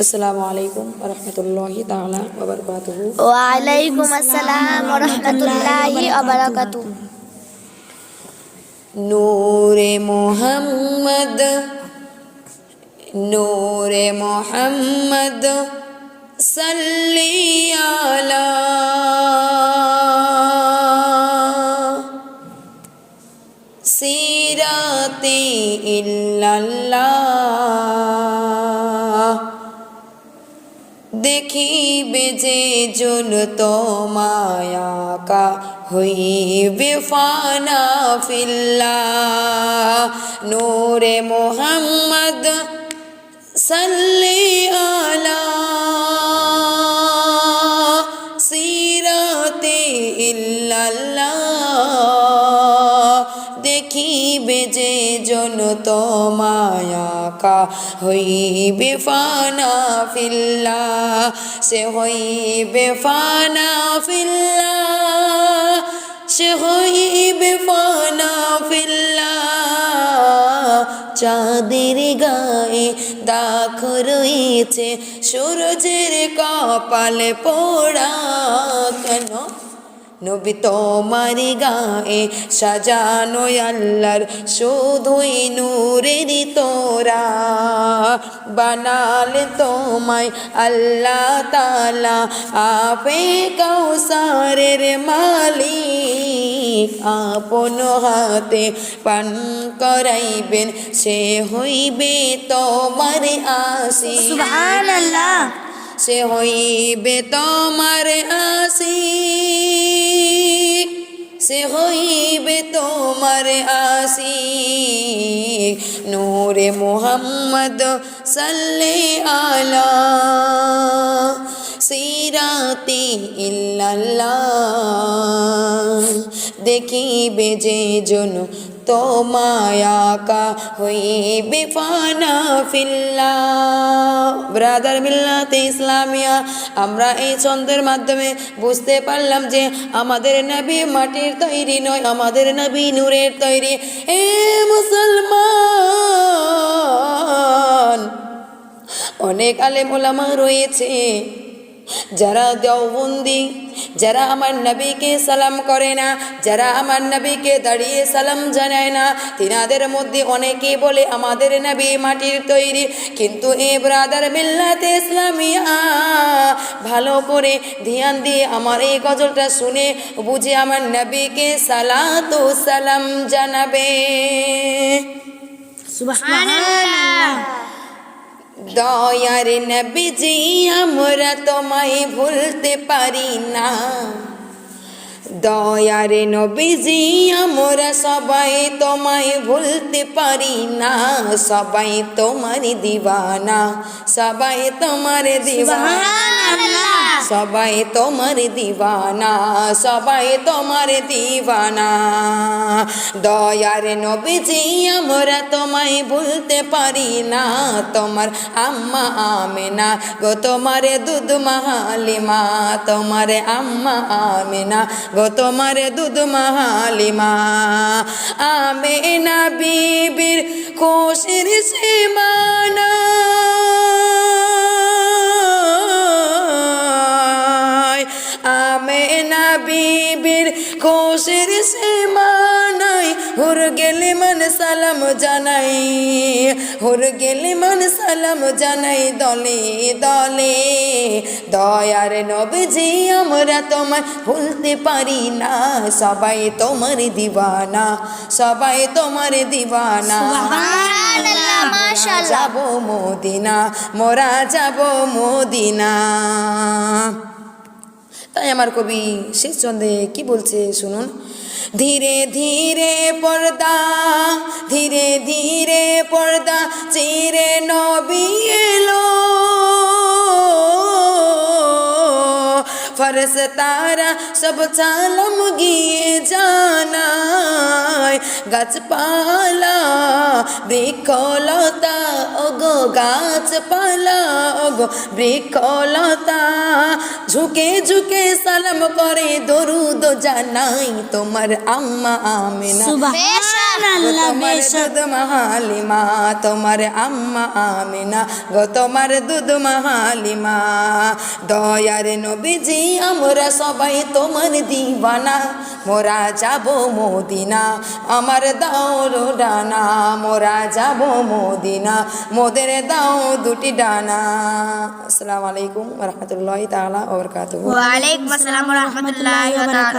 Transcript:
আসসালামু আলাইকুম রহমতুল্লাহি তাআলা ওয়া বারাকাতুহু ওয়ালাইকুম আসসালাম রহমতুল্লাহি অবরাকাতু নূরে মোহাম্মদ নূরে মোহাম্মদ সাল্লি আলা দেখিবে যে জন মায়াকা হইবে ফানা ফিল্লা। নূরে মোহাম্মদ সাল্লি আলা সিরাতে ইল্লাল্লাহ। দেখিবে যে জন মায়াকা হইবে ফানা ফিল্লা, সে হইবে ফানা ফিল্লা, সে হইবে ফানা ফিল্লা। চাঁদের গায়ে দাখ রয়েছে, সূর্যের কপালে পোড়া নবী তোমার গায়ে সাজানো আল্লাহর শুধুই নূরের তোরা। বানালে তোমায় আল্লাহ তালা আপে কৌসারের মালিক। আপন হাতে পান করাইবেন সে হইবে তোমার আসি সুবহানাল্লাহ। সে হইবে তোমার আসি হইবে তোমার আসি। নূরে মোহাম্মদ সাল্লে আলা সিরাতি ইল্লাল্লাহ। দেখিবে যে জন তোমায়াকা হইবে ফানা ফিল্লা। ব্রাদার মিল্লাতে ইসলামিয়া, আমরা এই ছন্দের মাধ্যমে বুঝতে পারলাম যে আমাদের নবী মাটির তৈরি নয়, আমাদের নবী নূরের তৈরি। এ মুসলমান, অনেক আলেম ওলামা রয়েছে যারা দেওবন্দি যারা আমার নবীকে সালাম করে না, যারা আমার নবীকে দাঁড়িয়ে সালাম জানায় না, তিনাদের মধ্যে অনেকেই বলে আমাদের নবী মাটির তৈরি। কিন্তু এ ব্রাদার মিল্লাতে ইসলামিয়া, ভালো করে ধ্যান দিয়ে আমার এই গজলটা শুনে বুঝে আমার নবীকে সালাতু সালাম জানাবে। সুবহানাল্লাহ। দয়ার নবীজি, আমরা তোমায় ভুলতে পারি না। দয়ার নবীজি, আমরা সবাই তোমায় ভুলতে পারি না। সবাই তোমার দিবানা, সবাই তোমার দিবানা। সবাই তোমার দিবানা, সবাই তোমার দিবানা। দয়ার নবীজি, আমরা তোমায় ভুলতে পারি না। তোমার আম্মা আমেনা গো, তোমার দুধ মাহালিমা। তোমার আম্মা আমেনা গো, তোমার দুধ মাহালিমা। আমেনা বিবির কোষের সীমানা বিবির কোষের সীমানাই হুর গেলে মন সালাম জানাই হুর গেলে মন সালাম জানাই দলে দলে। দয়ার নবজি আমরা তোমায় ভুলতে পারি না সবাই তোমার দিবানা সবাই তোমার দিবানা। যাব মদিনা মোরা যাব মদিনা। তাই আমার কবি শেষ চন্দ্রে কি বলছে শুনুন? ধীরে ধীরে পর্দা, ধীরে ধীরে পর্দা, চিরে নবী এলো। ফরস তারা সব চালম গিয়ে জানায়, গাছপালা বৃক্ষলতা গাছপালা গো বৃক্ষলতা। ঝুঁকে ঝুঁকে সালাম করে দরুদ জানাই তোমার আম্মা আমিনা। তোমার দুধ মাহালিমা তোমার আম্মা আমিনা। গো তোমার দুধ মাহালিমা দয়ার নবীজি আমরা সবাই তোমার দিবানা। মোরা যাব মদিনা, আমার দাও ডানা। মোরা যাব মদিনা, মোদের দাও দুটি ডানা। আসসালামু আলাইকুম রহমতুল্লাহ তালা ওবরকাত আলাইকুম আসসালাম